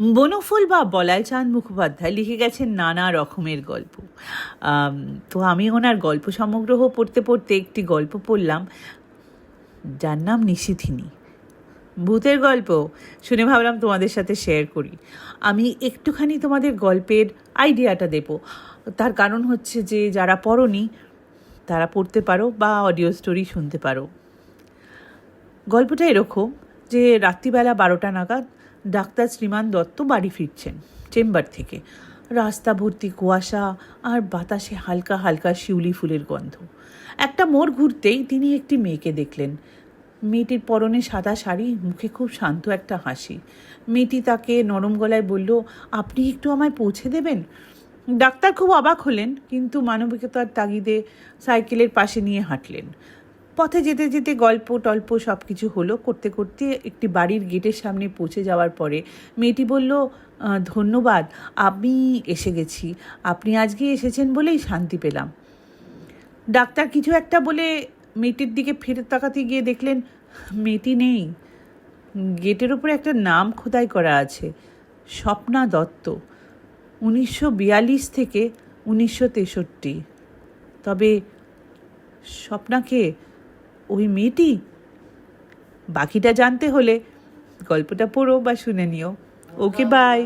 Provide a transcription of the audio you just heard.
বনফুল বা বলাই চাঁদ মুখোপাধ্যায় লিখে গেছেন নানা রকমের গল্প। তো আমি ওনার গল্প সমগ্রহ পড়তে পড়তে একটি গল্প পড়লাম। যার নাম নিশিথিনী। ভূতের গল্প শুনে ভাবলাম তোমাদের সাথে শেয়ার করি। আমি একটুখানি তোমাদের গল্পের আইডিয়াটা দেব। তার কারণ হচ্ছে যে, যারা পড়নি, তারা পড়তে পারো বা অডিও স্টোরি শুনতে পারো। গল্পটা এরকম যে রাত্রিবেলা বারোটা নাগাদ ডাক্তার শ্রীমান দত্ত বাড়ি ফিরছেন, চেম্বার থেকে। রাস্তা ভর্তি কুয়াশা আর বাতাসে হালকা হালকা শিউলি ফুলের গন্ধ। একটা মোড় ঘুরতেই তিনি একটি মেয়েকে দেখলেন। মেয়েটির পরনে সাদা শাড়ি, মুখে খুব শান্ত একটা হাসি। মেয়েটি তাকে নরম গলায় বলল, আপনি একটু আমায় পৌঁছে দেবেন? ডাক্তার খুব অবাক হলেন, কিন্তু মানবিকতার তাগিদে সাইকেলের পাশে নিয়ে হাঁটলেন। পথে যেতে যেতে গল্প, টল্প সব কিছু হলো। করতে করতে একটি বাড়ির গেটের সামনে পৌঁছে যাওয়ার পরে মেয়েটি বলল ধন্যবাদ, আমি এসে গেছি। আপনি আজকে এসেছেন বলেই শান্তি পেলাম। ডাক্তার কিছু একটা বলে মেয়েটির দিকে ফেরত তাকাতে গিয়ে দেখলেন, মেয়েটি নেই। গেটের উপরে একটা নাম খোদাই করা আছে, স্বপ্না দত্ত। উনিশশো বিয়াল্লিশ থেকে উনিশশো তেষট্টি। তবে স্বপ্নাকে ওই মেয়েটি? বাকিটা জানতে হলে গল্পটা পড়ো বা শুনে নিও। Okay bye